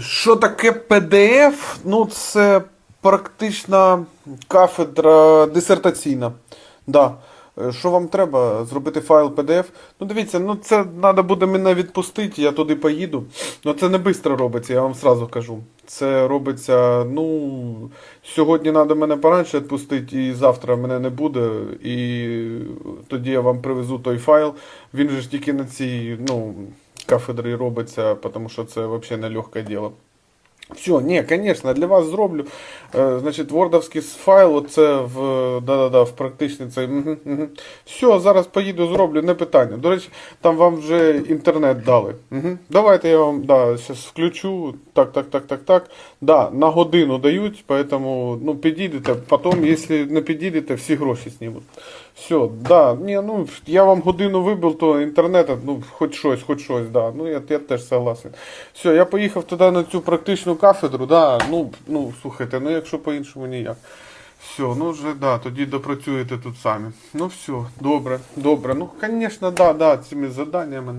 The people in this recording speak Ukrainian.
Що таке PDF? Ну, це практична кафедра дисертаційна. Да. Е, Що вам треба? Зробити файл PDF? Ну, дивіться, ну це треба буде мене відпустити, я туди поїду. Ну це не швидко робиться, я вам сразу кажу. Це робиться, ну, сьогодні треба мене поранше відпустити, і завтра мене не буде. І тоді я вам привезу той файл. Він же ж тільки на цій, ну, кафедрі робиться, тому що це взагалі не легке діло. Все, ні, звісно, для вас зроблю. Е, значить, вордовський файл, оце в, да-да-да, в практичний цей. Все, зараз поїду, зроблю, не питання. До речі, там вам вже інтернет дали. Угу. Давайте я вам да, зараз включу. Так, так, так, так, так. Да, на годину дають, поэтому ну, підійдете, потім, якщо не підійдете, всі гроші знімуть. Все, да, ні, ну, я вам годину вибив, то інтернет, ну, хоч щось, хоч щось, да. Ну, я, я теж согласен. Все, я поїхав туди на цю практичну кафедру, да, ну, ну, слухайте, ну, якщо по-іншому ніяк. Все, ну вже да, тоді допрацюєте тут самі. Ну все, добре, добре. Ну, звісно, да, да, цими заданнями.